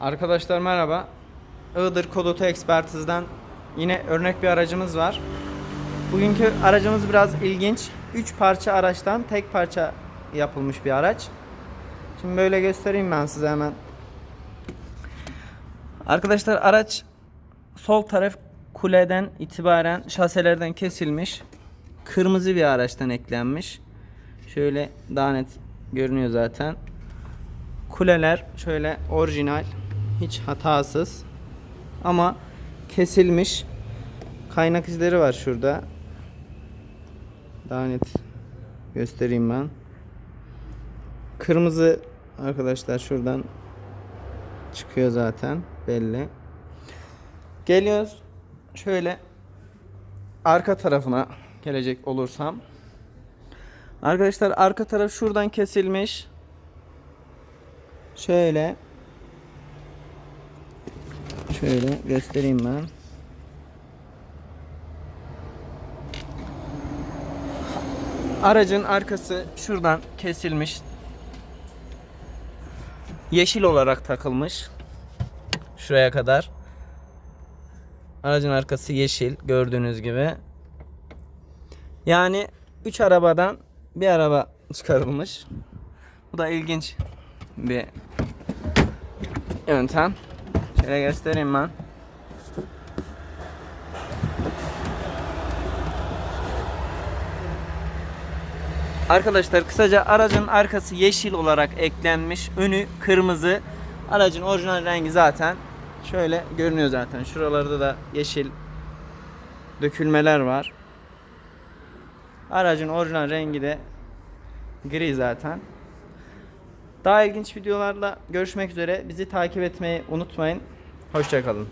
Arkadaşlar merhaba. Iğdır Kodoto Ekspertiz'den yine örnek bir aracımız var. Bugünkü aracımız biraz ilginç. 3 parça araçtan tek parça yapılmış bir araç. Şimdi böyle göstereyim ben size hemen. Arkadaşlar araç sol taraf kuleden itibaren şaselerden kesilmiş. Kırmızı bir araçtan eklenmiş. Şöyle daha net görünüyor zaten. Kuleler şöyle orijinal, hiç hatasız. Ama kesilmiş. Kaynak izleri var şurada. Daha net göstereyim ben. Kırmızı arkadaşlar şuradan çıkıyor zaten belli. Geliyoruz şöyle arka tarafına gelecek olursam. Arkadaşlar arka taraf şuradan kesilmiş. Şöyle şöyle göstereyim ben. Aracın arkası şuradan kesilmiş. Yeşil olarak takılmış. Şuraya kadar. Aracın arkası yeşil gördüğünüz gibi. Yani 3 arabadan bir araba çıkarılmış. Bu da ilginç bir yöntem. Şöyle göstereyim ben. Arkadaşlar kısaca aracın arkası yeşil olarak eklenmiş. Önü kırmızı. Aracın orijinal rengi zaten şöyle görünüyor zaten. Şuralarda da yeşil dökülmeler var. Aracın orijinal rengi de gri zaten. Daha ilginç videolarla görüşmek üzere. Bizi takip etmeyi unutmayın. Hoşçakalın.